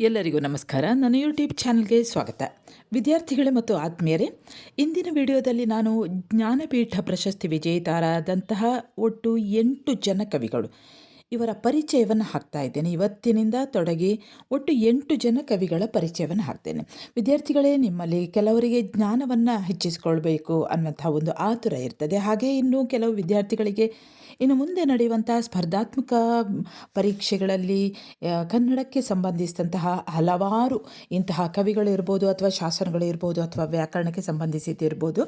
ಎಲ್ಲರಿಗೂ ನಮಸ್ಕಾರ. ನನ್ನ ಯೂಟ್ಯೂಬ್ ಚಾನಲ್ಗೆ ಸ್ವಾಗತ. ವಿದ್ಯಾರ್ಥಿಗಳೇ ಮತ್ತು ಆತ್ಮೀಯರೇ, ಇಂದಿನ ವಿಡಿಯೋದಲ್ಲಿ ನಾನು ಜ್ಞಾನಪೀಠ ಪ್ರಶಸ್ತಿ ವಿಜೇತರಾದಂತಹ ಒಟ್ಟು ಎಂಟು ಜನ ಕವಿಗಳು. ಇವರ ಪರಿಚಯವನ್ನು ಹಾಕ್ತಾ ಇದ್ದೇನೆ. ಇವತ್ತಿನಿಂದ ತೊಡಗಿ ಒಟ್ಟು ಎಂಟು ಜನ ಕವಿಗಳ ಪರಿಚಯವನ್ನು ಹಾಕ್ತೇನೆ. ವಿದ್ಯಾರ್ಥಿಗಳೇ, ನಿಮ್ಮಲ್ಲಿ ಕೆಲವರಿಗೆ ಜ್ಞಾನವನ್ನು ಹೆಚ್ಚಿಸಿಕೊಳ್ಬೇಕು ಅನ್ನುವಂಥ ಒಂದು ಆತುರ ಇರ್ತದೆ. ಹಾಗೆ ಇನ್ನು ಕೆಲವು ವಿದ್ಯಾರ್ಥಿಗಳಿಗೆ ಇನ್ನು ಮುಂದೆ ನಡೆಯುವಂಥ ಸ್ಪರ್ಧಾತ್ಮಕ ಪರೀಕ್ಷೆಗಳಲ್ಲಿ ಕನ್ನಡಕ್ಕೆ ಸಂಬಂಧಿಸಿದಂತಹ ಹಲವಾರು ಇಂತಹ ಕವಿಗಳು ಇರ್ಬೋದು ಅಥವಾ ಶಾಸನಗಳಿರ್ಬೋದು ಅಥವಾ ವ್ಯಾಕರಣಕ್ಕೆ ಸಂಬಂಧಿಸಿದ್ದಿರ್ಬೋದು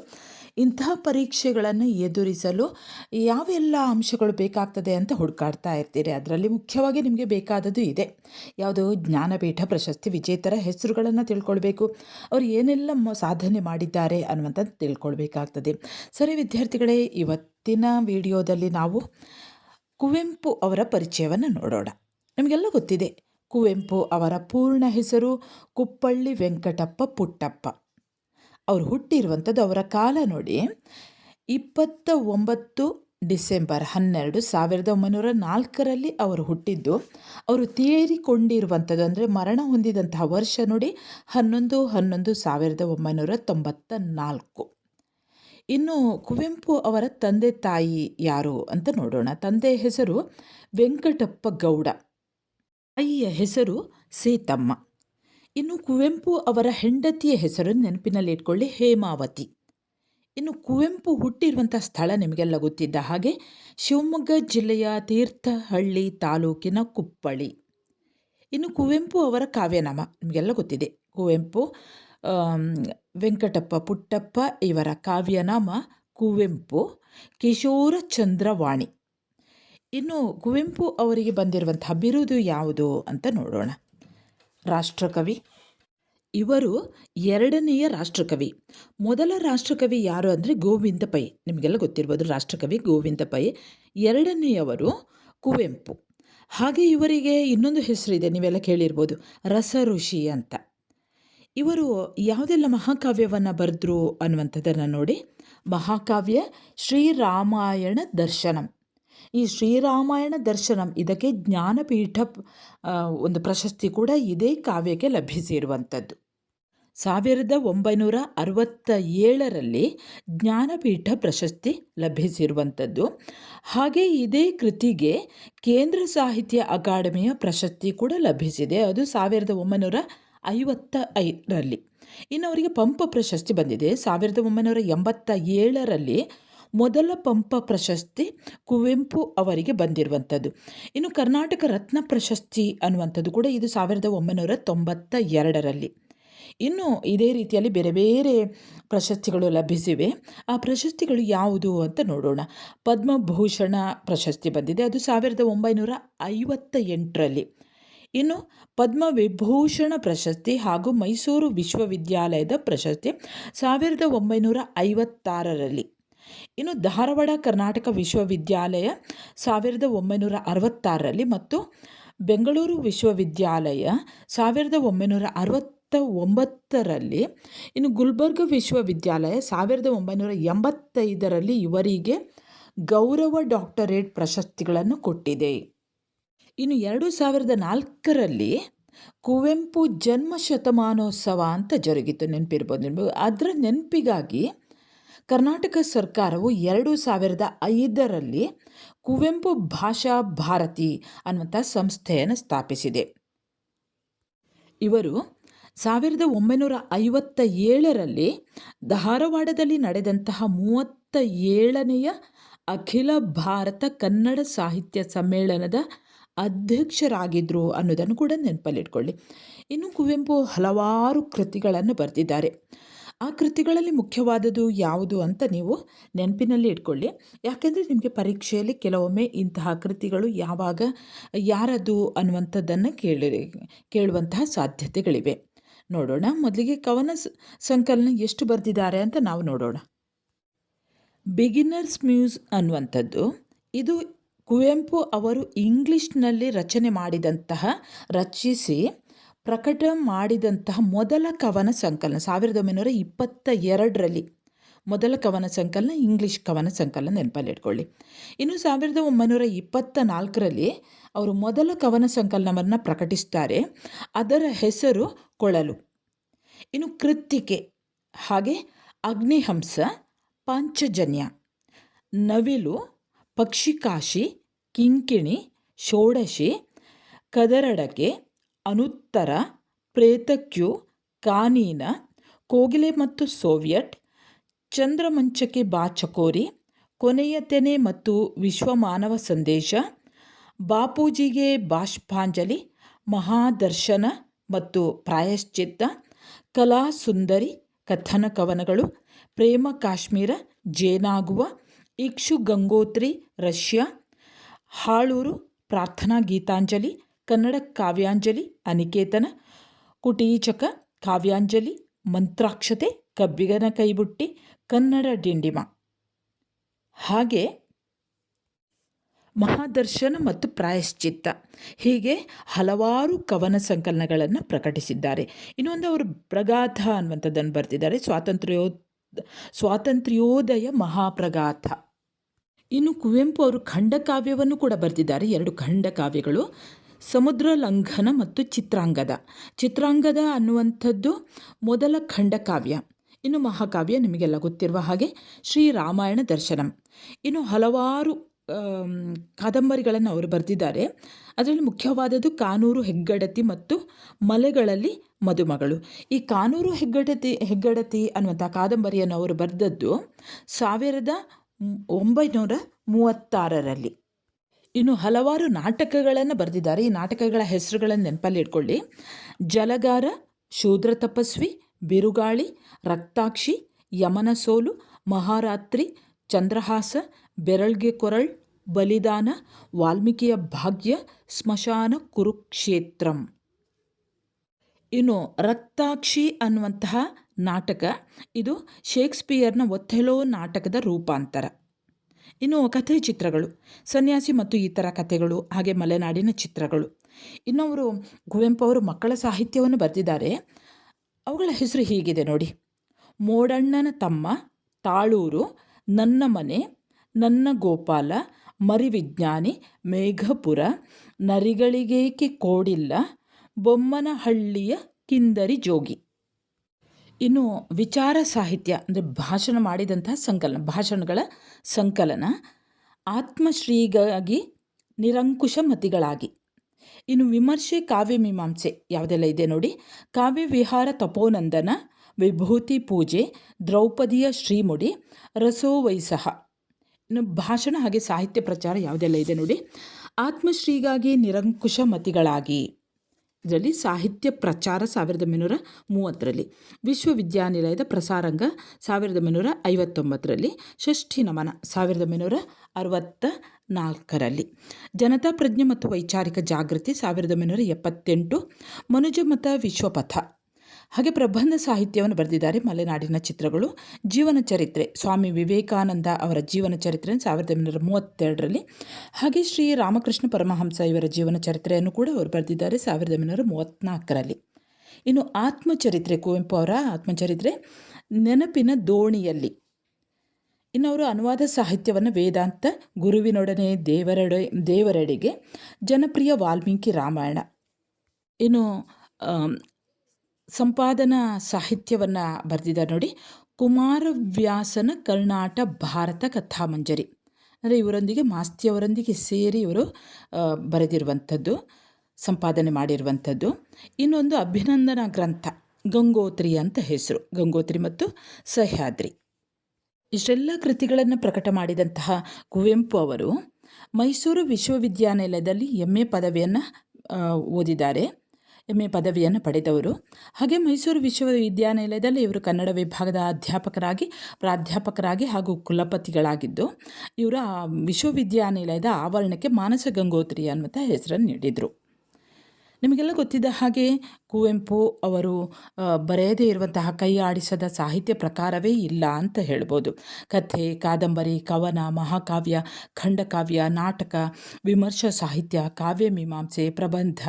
ಇಂತಹ ಪರೀಕ್ಷೆಗಳನ್ನು ಎದುರಿಸಲು ಯಾವೆಲ್ಲ ಅಂಶಗಳು ಬೇಕಾಗ್ತದೆ ಅಂತ ಹುಡುಕಾಡ್ತಾ ಇರ್ತೀರಿ. ಅದರಲ್ಲಿ ಮುಖ್ಯವಾಗಿ ನಿಮಗೆ ಬೇಕಾದದ್ದು ಇದೆ. ಯಾವುದು ಜ್ಞಾನಪೀಠ ಪ್ರಶಸ್ತಿ ವಿಜೇತರ ಹೆಸರುಗಳನ್ನು ತಿಳ್ಕೊಳ್ಬೇಕು. ಅವರು ಏನೆಲ್ಲ ಸಾಧನೆ ಮಾಡಿದ್ದಾರೆ ಅನ್ನುವಂಥದ್ದು ತಿಳ್ಕೊಳ್ಬೇಕಾಗ್ತದೆ. ಸರಿ ವಿದ್ಯಾರ್ಥಿಗಳೇ, ಇವತ್ತಿನ ವಿಡಿಯೋದಲ್ಲಿ ನಾವು ಕುವೆಂಪು ಅವರ ಪರಿಚಯವನ್ನು ನೋಡೋಣ. ನಮಗೆಲ್ಲ ಗೊತ್ತಿದೆ. ಕುವೆಂಪು ಅವರ ಪೂರ್ಣ ಹೆಸರು ಕುಪ್ಪಳ್ಳಿ ವೆಂಕಟಪ್ಪ ಪುಟ್ಟಪ್ಪ. ಅವರು ಹುಟ್ಟಿರುವಂಥದ್ದು ಅವರ ಕಾಲ ನೋಡಿ. ಇಪ್ಪತ್ತ ಒಂಬತ್ತು ಡಿಸೆಂಬರ್ ಹನ್ನೆರಡು ಸಾವಿರದ ಒಂಬೈನೂರ ನಾಲ್ಕರಲ್ಲಿ ಅವರು ಹುಟ್ಟಿದ್ದು. ಅವರು ತೀರಿಕೊಂಡಿರುವಂಥದ್ದು ಅಂದರೆ ಮರಣ ಹೊಂದಿದಂತಹ ವರ್ಷ ನೋಡಿ, ಹನ್ನೊಂದು ಹನ್ನೊಂದು ಸಾವಿರದ ಒಂಬೈನೂರ ತೊಂಬತ್ತ ನಾಲ್ಕು ಇನ್ನು ಕುವೆಂಪು ಅವರ ತಂದೆ ತಾಯಿ ಯಾರು ಅಂತ ನೋಡೋಣ. ತಂದೆ ಹೆಸರು ವೆಂಕಟಪ್ಪ ಗೌಡ, ತಾಯಿಯ ಹೆಸರು ಸೀತಮ್ಮ. ಇನ್ನು ಕುವೆಂಪು ಅವರ ಹೆಂಡತಿಯ ಹೆಸರು ನೆನಪಿನಲ್ಲಿ ಇಟ್ಕೊಳ್ಳಿ, ಹೇಮಾವತಿ. ಇನ್ನು ಕುವೆಂಪು ಹುಟ್ಟಿರುವಂಥ ಸ್ಥಳ ನಿಮಗೆಲ್ಲ ಗೊತ್ತಿದ್ದ ಹಾಗೆ ಶಿವಮೊಗ್ಗ ಜಿಲ್ಲೆಯ ತೀರ್ಥಹಳ್ಳಿ ತಾಲೂಕಿನ ಕುಪ್ಪಳಿ ಇನ್ನು ಕುವೆಂಪು ಅವರ ಕಾವ್ಯನಾಮ ನಿಮಗೆಲ್ಲ ಗೊತ್ತಿದೆ. ಕುವೆಂಪು ವೆಂಕಟಪ್ಪ ಪುಟ್ಟಪ್ಪ ಇವರ ಕಾವ್ಯನಾಮ ಕುವೆಂಪು, ಕಿಶೋರ ಚಂದ್ರವಾಣಿ. ಇನ್ನು ಕುವೆಂಪು ಅವರಿಗೆ ಬಂದಿರುವಂಥ ಬಿರುದು ಯಾವುದು ಅಂತ ನೋಡೋಣ. ರಾಷ್ಟ್ರಕವಿ ಇವರು ಎರಡನೆಯ ರಾಷ್ಟ್ರಕವಿ. ಮೊದಲ ರಾಷ್ಟ್ರಕವಿ ಯಾರು ಅಂದರೆ ಗೋವಿಂದ ಪೈ. ನಿಮಗೆಲ್ಲ ಗೊತ್ತಿರ್ಬೋದು ರಾಷ್ಟ್ರಕವಿ ಗೋವಿಂದ ಪೈ. ಎರಡನೆಯವರು ಕುವೆಂಪು. ಹಾಗೆ ಇವರಿಗೆ ಇನ್ನೊಂದು ಹೆಸರಿದೆ, ನೀವೆಲ್ಲ ಕೇಳಿರ್ಬೋದು ರಸ ಋಷಿ ಅಂತ. ಇವರು ಯಾವುದೆಲ್ಲ ಮಹಾಕಾವ್ಯವನ್ನು ಬರೆದ್ರು ಅನ್ನುವಂಥದ್ದನ್ನು ನೋಡಿ. ಮಹಾಕಾವ್ಯ ಶ್ರೀರಾಮಾಯಣ ದರ್ಶನಂ. ಈ ಶ್ರೀರಾಮಾಯಣ ದರ್ಶನಂ, ಇದಕ್ಕೆ ಜ್ಞಾನಪೀಠ ಒಂದು ಪ್ರಶಸ್ತಿ ಕೂಡ ಇದೇ ಕಾವ್ಯಕ್ಕೆ ಲಭಿಸಿರುವಂಥದ್ದು. ಸಾವಿರದ ಒಂಬೈನೂರ ಅರವತ್ತ ಏಳರಲ್ಲಿ ಜ್ಞಾನಪೀಠ ಪ್ರಶಸ್ತಿ ಲಭಿಸಿರುವಂಥದ್ದು. ಹಾಗೆ ಇದೇ ಕೃತಿಗೆ ಕೇಂದ್ರ ಸಾಹಿತ್ಯ ಅಕಾಡೆಮಿಯ ಪ್ರಶಸ್ತಿ ಕೂಡ ಲಭಿಸಿದೆ. ಅದು ಸಾವಿರದ ಒಂಬೈನೂರ ಐವತ್ತ ಐದರಲ್ಲಿ ಇನ್ನು ಅವರಿಗೆ ಪಂಪ ಪ್ರಶಸ್ತಿ ಬಂದಿದೆ. ಸಾವಿರದ ಒಂಬೈನೂರ ಎಂಬತ್ತ ಏಳರಲ್ಲಿ ಮೊದಲ ಪಂಪ ಪ್ರಶಸ್ತಿ ಕುವೆಂಪು ಅವರಿಗೆ ಬಂದಿರುವಂಥದ್ದು. ಇನ್ನು ಕರ್ನಾಟಕ ರತ್ನ ಪ್ರಶಸ್ತಿ ಅನ್ನುವಂಥದ್ದು ಕೂಡ ಇದು ಸಾವಿರದ ಒಂಬೈನೂರ ತೊಂಬತ್ತ ಎರಡರಲ್ಲಿ. ಇನ್ನು ಇದೇ ರೀತಿಯಲ್ಲಿ ಬೇರೆ ಬೇರೆ ಪ್ರಶಸ್ತಿಗಳು ಲಭಿಸಿವೆ. ಆ ಪ್ರಶಸ್ತಿಗಳು ಯಾವುದು ಅಂತ ನೋಡೋಣ. ಪದ್ಮಭೂಷಣ ಪ್ರಶಸ್ತಿ ಬಂದಿದೆ. ಅದು ಸಾವಿರದ ಒಂಬೈನೂರ ಐವತ್ತ ಎಂಟರಲ್ಲಿ ಇನ್ನು ಪದ್ಮವಿಭೂಷಣ ಪ್ರಶಸ್ತಿ ಹಾಗೂ ಮೈಸೂರು ವಿಶ್ವವಿದ್ಯಾಲಯದ ಪ್ರಶಸ್ತಿ ಸಾವಿರದ ಒಂಬೈನೂರ ಐವತ್ತಾರರಲ್ಲಿ. ಇನ್ನು ಧಾರವಾಡ ಕರ್ನಾಟಕ ವಿಶ್ವವಿದ್ಯಾಲಯ ಸಾವಿರದ ಒಂಬೈನೂರ ಅರವತ್ತಾರರಲ್ಲಿ ಮತ್ತು ಬೆಂಗಳೂರು ವಿಶ್ವವಿದ್ಯಾಲಯ ಸಾವಿರದ ಒಂಬೈನೂರ ಅರವತ್ತ ಒಂಬತ್ತರಲ್ಲಿ ಇನ್ನು ಗುಲ್ಬರ್ಗ ವಿಶ್ವವಿದ್ಯಾಲಯ ಸಾವಿರದ ಒಂಬೈನೂರ ಎಂಬತ್ತೈದರಲ್ಲಿ ಇವರಿಗೆ ಗೌರವ ಡಾಕ್ಟರೇಟ್ ಪ್ರಶಸ್ತಿಗಳನ್ನು ಕೊಟ್ಟಿದೆ. ಇನ್ನು ಎರಡು ಸಾವಿರದ ನಾಲ್ಕರಲ್ಲಿ ಕುವೆಂಪು ಜನ್ಮ ಶತಮಾನೋತ್ಸವ ಅಂತ ಜರುಗಿತು ನೆನಪಿರ್ಬೋದು ಅದರ ನೆನಪಿಗಾಗಿ ಕರ್ನಾಟಕ ಸರ್ಕಾರವು ಎರಡು ಸಾವಿರದ ಐದರಲ್ಲಿ ಕುವೆಂಪು ಭಾಷಾ ಭಾರತಿ ಅನ್ನುವಂಥ ಸಂಸ್ಥೆಯನ್ನು ಸ್ಥಾಪಿಸಿದೆ. ಇವರು ಸಾವಿರದ ಒಂಬೈನೂರ ಐವತ್ತ ಏಳರಲ್ಲಿ ಧಾರವಾಡದಲ್ಲಿ ನಡೆದಂತಹ ಮೂವತ್ತ ಏಳನೆಯ ಅಖಿಲ ಭಾರತ ಕನ್ನಡ ಸಾಹಿತ್ಯ ಸಮ್ಮೇಳನದ ಅಧ್ಯಕ್ಷರಾಗಿದ್ದರು ಅನ್ನೋದನ್ನು ಕೂಡ ನೆನಪಲ್ಲಿಟ್ಕೊಳ್ಳಿ. ಇನ್ನು ಕುವೆಂಪು ಹಲವಾರು ಕೃತಿಗಳನ್ನು ಬರೆದಿದ್ದಾರೆ. ಆ ಕೃತಿಗಳಲ್ಲಿ ಮುಖ್ಯವಾದದ್ದು ಯಾವುದು ಅಂತ ನೀವು ನೆನಪಿನಲ್ಲಿ ಇಟ್ಕೊಳ್ಳಿ. ಯಾಕೆಂದರೆ ನಿಮಗೆ ಪರೀಕ್ಷೆಯಲ್ಲಿ ಕೆಲವೊಮ್ಮೆ ಇಂತಹ ಕೃತಿಗಳು ಯಾವಾಗ ಯಾರದು ಅನ್ನುವಂಥದ್ದನ್ನು ಕೇಳಿ, ಕೇಳುವಂತಹ ಸಾಧ್ಯತೆಗಳಿವೆ. ನೋಡೋಣ. ಮೊದಲಿಗೆ ಕವನ ಸಂಕಲನ ಎಷ್ಟು ಬರೆದಿದ್ದಾರೆ ಅಂತ ನಾವು ನೋಡೋಣ. ಬಿಗಿನರ್ಸ್ ಮ್ಯೂಸ್ ಅನ್ನುವಂಥದ್ದು, ಇದು ಕುವೆಂಪು ಅವರು ಇಂಗ್ಲಿಷ್ನಲ್ಲಿ ರಚನೆ ಮಾಡಿದಂತಹ, ರಚಿಸಿ ಪ್ರಕಟ ಮಾಡಿದಂತಹ ಮೊದಲ ಕವನ ಸಂಕಲನ, ಸಾವಿರದ ಒಂಬೈನೂರ ಇಪ್ಪತ್ತ ಎರಡರಲ್ಲಿ ಮೊದಲ ಕವನ ಸಂಕಲನ, ಇಂಗ್ಲಿಷ್ ಕವನ ಸಂಕಲನ ನೆನಪಲ್ಲಿಟ್ಕೊಳ್ಳಿ ಇನ್ನು ಸಾವಿರದ ಒಂಬೈನೂರ ಇಪ್ಪತ್ತ ನಾಲ್ಕರಲ್ಲಿ ಅವರು ಮೊದಲ ಕವನ ಸಂಕಲನವನ್ನು ಪ್ರಕಟಿಸ್ತಾರೆ. ಅದರ ಹೆಸರು ಕೊಳಲು. ಇನ್ನು ಕೃತ್ತಿಕೆ. ಹಾಗೆ ಅಗ್ನಿಹಂಸ, ಪಾಂಚಜನ್ಯ. ನವಿಲು, ಪಕ್ಷಿಕಾಶಿ, ಕಿಂಕಿಣಿ, ಷೋಡಶಿ, ಕದರಡಕೆ, ಅನುತ್ತರ, ಪ್ರೇತಕ್ಯು, ಕಾನೀನ, ಕೋಗಿಲೆ ಮತ್ತು ಸೋವಿಯಟ್, ಚಂದ್ರಮಂಚಕ್ಕೆ ಬಾಚಕೋರಿ ಕೊನೆಯ ತೆನೆ ಮತ್ತು ವಿಶ್ವ ಮಾನವ ಸಂದೇಶ ಬಾಪೂಜಿಗೆ ಬಾಷ್ಪಾಂಜಲಿ, ಮಹಾದರ್ಶನ ಮತ್ತು ಪ್ರಾಯಶ್ಚಿತ್ತ, ಕಲಾ ಸುಂದರಿ, ಕಥನ ಕವನಗಳು, ಪ್ರೇಮ ಕಾಶ್ಮೀರ, ಜೇನಾಗುವ, ಇಕ್ಷು ಗಂಗೋತ್ರಿ, ರಷ್ಯಾ, ಹಾಳೂರು, ಪ್ರಾರ್ಥನಾ ಗೀತಾಂಜಲಿ, ಕನ್ನಡ ಕಾವ್ಯಾಂಜಲಿ, ಅನಿಕೇತನ, ಕುಟೀಚಕ ಕಾವ್ಯಾಂಜಲಿ, ಮಂತ್ರಾಕ್ಷತೆ, ಕಬ್ಬಿಗನ ಕೈಬುಟ್ಟಿ, ಕನ್ನಡ ಡಿಂಡಿಮ. ಹಾಗೆ ಮಹಾದರ್ಶನ ಮತ್ತು ಪ್ರಾಯಶ್ಚಿತ್ತ. ಹೀಗೆ ಹಲವಾರು ಕವನ ಸಂಕಲನಗಳನ್ನು ಪ್ರಕಟಿಸಿದ್ದಾರೆ. ಇನ್ನೊಂದು ಅವರು ಪ್ರಗಾಥ ಅನ್ನುವಂಥದ್ದನ್ನು ಬರೆದಿದ್ದಾರೆ. ಸ್ವಾತಂತ್ರ್ಯೋ ಸ್ವಾತಂತ್ರ್ಯೋದಯ ಮಹಾಪ್ರಗಾಥ. ಇನ್ನು ಕುವೆಂಪು ಅವರು ಖಂಡಕಾವ್ಯವನ್ನು ಕೂಡ ಬರೆದಿದ್ದಾರೆ. ಎರಡು ಖಂಡಕಾವ್ಯಗಳು ಸಮುದ್ರ ಲಂಘನ ಮತ್ತು ಚಿತ್ರಾಂಗದ. ಚಿತ್ರಾಂಗದ ಅನ್ನುವಂಥದ್ದು ಮೊದಲ ಖಂಡಕಾವ್ಯ. ಇನ್ನು ಮಹಾಕಾವ್ಯ ನಿಮಗೆಲ್ಲ ಗೊತ್ತಿರುವ ಹಾಗೆ ಶ್ರೀರಾಮಾಯಣ ದರ್ಶನಂ. ಇನ್ನು ಹಲವಾರು ಕಾದಂಬರಿಗಳನ್ನು ಅವರು ಬರೆದಿದ್ದಾರೆ. ಅದರಲ್ಲಿ ಮುಖ್ಯವಾದದ್ದು ಕಾನೂರು ಹೆಗ್ಗಡತಿ ಮತ್ತು ಮಲೆಗಳಲ್ಲಿ ಮದುಮಗಳು. ಈ ಕಾನೂರು ಹೆಗ್ಗಡತಿ ಹೆಗ್ಗಡತಿ ಅನ್ನುವಂಥ ಕಾದಂಬರಿಯನ್ನು ಅವರು ಬರೆದದ್ದು ಸಾವಿರದ ಒಂಬೈನೂರ ಮೂವತ್ತಾರರಲ್ಲಿ. ಇನ್ನು ಹಲವಾರು ನಾಟಕಗಳನ್ನು ಬರೆದಿದ್ದಾರೆ. ಈ ನಾಟಕಗಳ ಹೆಸರುಗಳನ್ನು ನೆನಪಲ್ಲಿ ಇಟ್ಕೊಳ್ಳಿ. ಜಲಗಾರ, ಶೂದ್ರ ತಪಸ್ವಿ, ಬಿರುಗಾಳಿ, ರಕ್ತಾಕ್ಷಿ, ಯಮನ ಸೋಲು, ಮಹಾರಾತ್ರಿ, ಚಂದ್ರಹಾಸ ಬೆರಳ್ಗೆ ಕೊರಳ್, ಬಲಿದಾನ, ವಾಲ್ಮೀಕಿಯ ಭಾಗ್ಯ, ಸ್ಮಶಾನ ಕುರುಕ್ಷೇತ್ರಂ. ಇನ್ನು ರಕ್ತಾಕ್ಷಿ ಅನ್ನುವಂತಹ ನಾಟಕ, ಇದು ಶೇಕ್ಸ್ಪಿಯರ್ನ ಒಥೆಲೋ ನಾಟಕದ ರೂಪಾಂತರ. ಇನ್ನು ಕಥೆ ಚಿತ್ರಗಳು, ಸನ್ಯಾಸಿ ಮತ್ತು ಇತರ ಕಥೆಗಳು, ಹಾಗೆ ಮಲೆನಾಡಿನ ಚಿತ್ರಗಳು. ಇನ್ನು ಅವರು ಕುವೆಂಪು ಅವರು ಮಕ್ಕಳ ಸಾಹಿತ್ಯವನ್ನು ಬರೆದಿದ್ದಾರೆ. ಅವುಗಳ ಹೆಸರು ಹೀಗಿದೆ ನೋಡಿ. ಮೋಡಣ್ಣನ ತಮ್ಮ, ತಾಳೂರು ನನ್ನ ಮನೆ ನನ್ನ ಗೋಪಾಲ, ಮರಿವಿಜ್ಞಾನಿ, ಮೇಘಪುರ, ನರಿಗಳಿಗೇಕೆ ಕೋಡಿಲ್ಲ, ಬೊಮ್ಮನಹಳ್ಳಿಯ ಕಿಂದರಿ ಜೋಗಿ. ಇನ್ನು ವಿಚಾರ ಸಾಹಿತ್ಯ, ಅಂದರೆ ಭಾಷಣ ಮಾಡಿದಂತಹ ಸಂಕಲನ, ಭಾಷಣಗಳ ಸಂಕಲನ, ಆತ್ಮಶ್ರೀಗಾಗಿ ನಿರಂಕುಶ ಮತಿಗಳಾಗಿ. ಇನ್ನು ವಿಮರ್ಶೆ ಕಾವ್ಯ ಮೀಮಾಂಸೆ, ಯಾವುದೆಲ್ಲ ಇದೆ ನೋಡಿ. ಕಾವ್ಯ ವಿಹಾರ ತಪೋನಂದನ, ವಿಭೂತಿ ಪೂಜೆ, ದ್ರೌಪದಿಯ ಶ್ರೀಮುಡಿ, ರಸೋವೈಸಹ. ಭಾಷಣ ಹಾಗೆ ಸಾಹಿತ್ಯ ಪ್ರಚಾರ ಯಾವುದೆಲ್ಲ ಇದೆ ನೋಡಿ. ಆತ್ಮಶ್ರೀಗಾಗಿ ನಿರಂಕುಶ ಮತಿಗಳಾಗಿ. ಇದರಲ್ಲಿ ಸಾಹಿತ್ಯ ಪ್ರಚಾರ ಸಾವಿರದ ಒಂಬೈನೂರ ಮೂವತ್ತರಲ್ಲಿ. ವಿಶ್ವವಿದ್ಯಾನಿಲಯದ ಪ್ರಸಾರಂಗ ಸಾವಿರದ ಒಂಬೈನೂರ ಐವತ್ತೊಂಬತ್ತರಲ್ಲಿ. ಷಷ್ಠಿ ನಮನ ಸಾವಿರದ ಒಂಬೈನೂರ ಅರವತ್ತ ನಾಲ್ಕರಲ್ಲಿ ಜನತಾ ಪ್ರಜ್ಞೆ ಮತ್ತು ವೈಚಾರಿಕ ಜಾಗೃತಿ ಸಾವಿರದ ಒಂಬೈನೂರ ಎಪ್ಪತ್ತೆಂಟು. ಮನುಜಮತ ವಿಶ್ವಪಥ. ಹಾಗೆ ಪ್ರಬಂಧ ಸಾಹಿತ್ಯವನ್ನು ಬರೆದಿದ್ದಾರೆ ಮಲೆನಾಡಿನ ಚಿತ್ರಗಳು. ಜೀವನ ಚರಿತ್ರೆ. ಸ್ವಾಮಿ ವಿವೇಕಾನಂದ ಅವರ ಜೀವನ ಚರಿತ್ರೆ ಸಾವಿರದ ಒಂಬೈನೂರ ಮೂವತ್ತೆರಡರಲ್ಲಿ ಹಾಗೆ ಶ್ರೀ ರಾಮಕೃಷ್ಣ ಪರಮಹಂಸ ಇವರ ಜೀವನ ಚರಿತ್ರೆಯನ್ನು ಕೂಡ ಅವರು ಬರೆದಿದ್ದಾರೆ ಸಾವಿರದ ಒಂಬೈನೂರ ಮೂವತ್ತ್ನಾಲ್ಕರಲ್ಲಿ ಇನ್ನು ಆತ್ಮಚರಿತ್ರೆ, ಕುವೆಂಪು ಅವರ ಆತ್ಮಚರಿತ್ರೆ, ನೆನಪಿನ ದೋಣಿಯಲ್ಲಿ. ಇನ್ನು ಅವರು ಅನುವಾದ ಸಾಹಿತ್ಯವನ್ನು ವೇದಾಂತ, ಗುರುವಿನೊಡನೆ ದೇವರೆಡೆ, ದೇವರೆಡೆಗೆ ಜನಪ್ರಿಯ ವಾಲ್ಮೀಕಿ ರಾಮಾಯಣ. ಇನ್ನು ಸಂಪಾದನಾ ಸಾಹಿತ್ಯವನ್ನು ಬರೆದಿದ್ದಾರೆ ನೋಡಿ. ಕುಮಾರವ್ಯಾಸನ ಕರ್ನಾಟ ಭಾರತ ಕಥಾಮಂಜರಿ ಅಂದರೆ ಇವರೊಂದಿಗೆ ಮಾಸ್ತಿಯವರೊಂದಿಗೆ ಸೇರಿ ಇವರು ಬರೆದಿರುವಂಥದ್ದು, ಸಂಪಾದನೆ ಮಾಡಿರುವಂಥದ್ದು. ಇನ್ನೊಂದು ಅಭಿನಂದನಾ ಗ್ರಂಥ, ಗಂಗೋತ್ರಿ ಅಂತ ಹೆಸರು. ಗಂಗೋತ್ರಿ ಮತ್ತು ಸಹ್ಯಾದ್ರಿ. ಇಷ್ಟೆಲ್ಲ ಕೃತಿಗಳನ್ನು ಪ್ರಕಟ ಮಾಡಿದಂತಹ ಕುವೆಂಪು ಅವರು ಮೈಸೂರು ವಿಶ್ವವಿದ್ಯಾನಿಲಯದಲ್ಲಿ ಎಂ ಎ ಪದವಿಯನ್ನು ಓದಿದ್ದಾರೆ. ಎಂ ಎ ಪದವಿಯನ್ನು ಪಡೆದವರು. ಹಾಗೆ ಮೈಸೂರು ವಿಶ್ವವಿದ್ಯಾನಿಲಯದಲ್ಲಿ ಇವರು ಕನ್ನಡ ವಿಭಾಗದ ಅಧ್ಯಾಪಕರಾಗಿ, ಪ್ರಾಧ್ಯಾಪಕರಾಗಿ ಹಾಗೂ ಕುಲಪತಿಗಳಾಗಿದ್ದು, ಇವರ ವಿಶ್ವವಿದ್ಯಾನಿಲಯದ ಆವರಣಕ್ಕೆ ಮಾನಸ ಗಂಗೋತ್ರಿ ಅನ್ನುವಂಥ ಹೆಸರನ್ನು ನೀಡಿದರು. ನಿಮಗೆಲ್ಲ ಗೊತ್ತಿದ್ದ ಹಾಗೆ ಕುವೆಂಪು ಅವರು ಬರೆಯದೇ ಇರುವಂತಹ ಕೈ ಆಡಿಸದ ಸಾಹಿತ್ಯ ಪ್ರಕಾರವೇ ಇಲ್ಲ ಅಂತ ಹೇಳ್ಬೋದು. ಕಥೆ, ಕಾದಂಬರಿ, ಕವನ, ಮಹಾಕಾವ್ಯ, ಖಂಡಕಾವ್ಯ, ನಾಟಕ, ವಿಮರ್ಶಾ ಸಾಹಿತ್ಯ, ಕಾವ್ಯ ಮೀಮಾಂಸೆ, ಪ್ರಬಂಧ,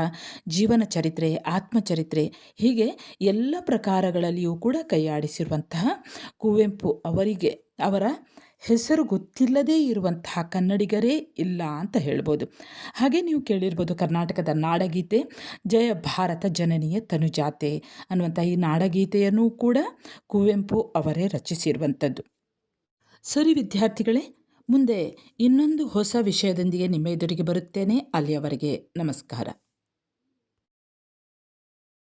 ಜೀವನ ಚರಿತ್ರೆ, ಆತ್ಮಚರಿತ್ರೆ ಹೀಗೆ ಎಲ್ಲ ಪ್ರಕಾರಗಳಲ್ಲಿಯೂ ಕೂಡ ಕೈ ಆಡಿಸಿರುವಂತಹ ಕುವೆಂಪು ಅವರಿಗೆ ಅವರ ಹೆಸರು ಗೊತ್ತಿಲ್ಲದೇ ಇರುವಂತಹ ಕನ್ನಡಿಗರೇ ಇಲ್ಲ ಅಂತ ಹೇಳ್ಬೋದು. ಹಾಗೆ ನೀವು ಕೇಳಿರ್ಬೋದು ಕರ್ನಾಟಕದ ನಾಡಗೀತೆ, ಜಯ ಭಾರತ ಜನನಿಯ ತನುಜಾತೆ ಅನ್ನುವಂಥ ಈ ನಾಡಗೀತೆಯನ್ನು ಕೂಡ ಕುವೆಂಪು ಅವರೇ ರಚಿಸಿರುವಂಥದ್ದು. ಸರಿ ವಿದ್ಯಾರ್ಥಿಗಳೇ, ಮುಂದೆ ಇನ್ನೊಂದು ಹೊಸ ವಿಷಯದೊಂದಿಗೆ ನಿಮ್ಮ ಎದುರಿಗೆ ಬರುತ್ತೇನೆ. ಅಲ್ಲಿಯವರೆಗೆ ನಮಸ್ಕಾರ.